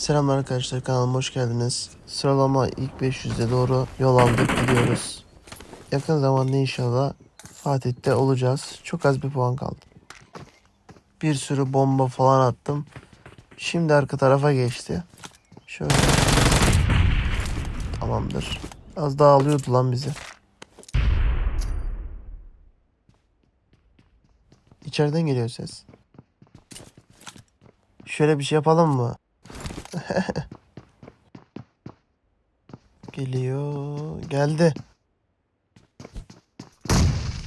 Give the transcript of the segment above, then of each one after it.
Selamlar arkadaşlar kanalıma hoş geldiniz. Sıralama ilk 500'e doğru yol aldık gidiyoruz. Yakın zamanda inşallah Fatih'te olacağız. Çok az bir puan kaldı. Bir sürü bomba falan attım. Şimdi arka tarafa geçti. Şöyle. Tamamdır. Az daha alıyordu lan bizi. İçeriden geliyor ses. Şöyle bir şey yapalım mı? Geliyor. Geldi.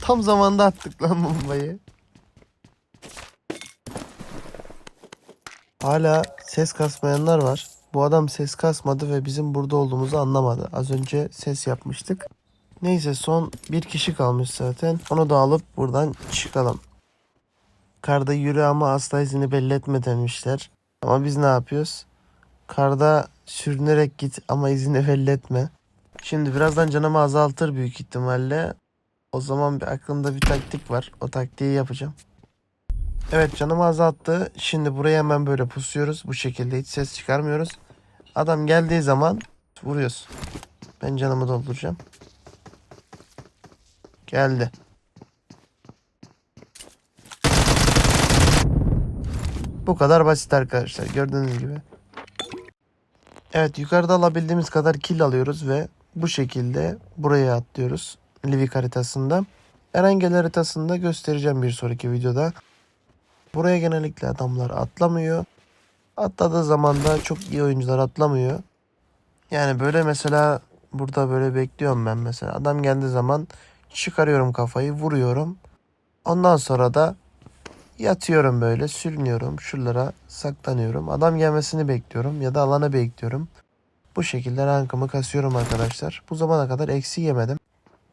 Tam zamanda attık lan bombayı. Hala ses kasmayanlar var. Bu adam ses kasmadı ve bizim burada olduğumuzu anlamadı. Az önce ses yapmıştık. Neyse son bir kişi kalmış zaten. Onu da alıp buradan çıkalım. Karda yürü ama asla izini belli etme demişler. Ama biz ne yapıyoruz? Karda sürünerek git ama izini belli. Şimdi birazdan canımı azaltır büyük ihtimalle. O zaman bir aklımda bir taktik var. O taktiği yapacağım. Evet canımı azalttı. Şimdi buraya hemen böyle pusuyoruz. Bu şekilde hiç ses çıkarmıyoruz. Adam geldiği zaman vuruyoruz. Ben canımı dolduracağım. Geldi. Bu kadar basit arkadaşlar. Gördüğünüz gibi. Evet yukarıda alabildiğimiz kadar kill alıyoruz ve bu şekilde buraya atlıyoruz. Livik haritasında. Erengel haritasında göstereceğim bir sonraki videoda. Buraya genellikle adamlar atlamıyor. Atladığı zaman da çok iyi oyuncular atlamıyor. Yani böyle mesela burada böyle bekliyorum ben mesela. Adam geldiği zaman çıkarıyorum kafayı vuruyorum. Ondan sonra da yatıyorum böyle sürünüyorum. Şuralara saklanıyorum. Adam gelmesini bekliyorum ya da alana bekliyorum. Bu şekilde rankımı kasıyorum arkadaşlar. Bu zamana kadar eksi yemedim.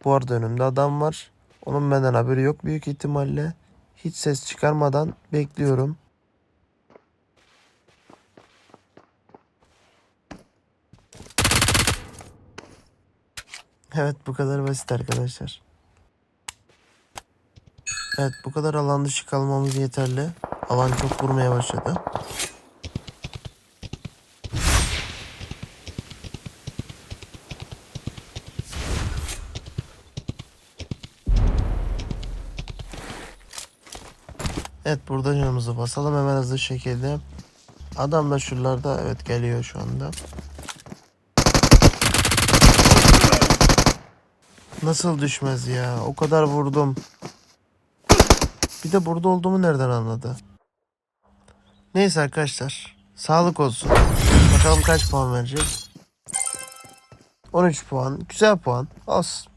Bu arada önümde adam var. Onun benden haberi yok büyük ihtimalle. Hiç ses çıkarmadan bekliyorum. Evet bu kadar basit arkadaşlar. Evet bu kadar alan dışı kalmamız yeterli. Alan çok vurmaya başladı. Evet burada canımızı basalım hemen hızlı şekilde. Adam da şuralarda evet geliyor şu anda. Nasıl düşmez ya? O kadar vurdum. Bir de burada olduğumu nereden anladı? Neyse arkadaşlar. Sağlık olsun. Bakalım kaç puan verecek. 13 puan. Güzel puan. Olsun.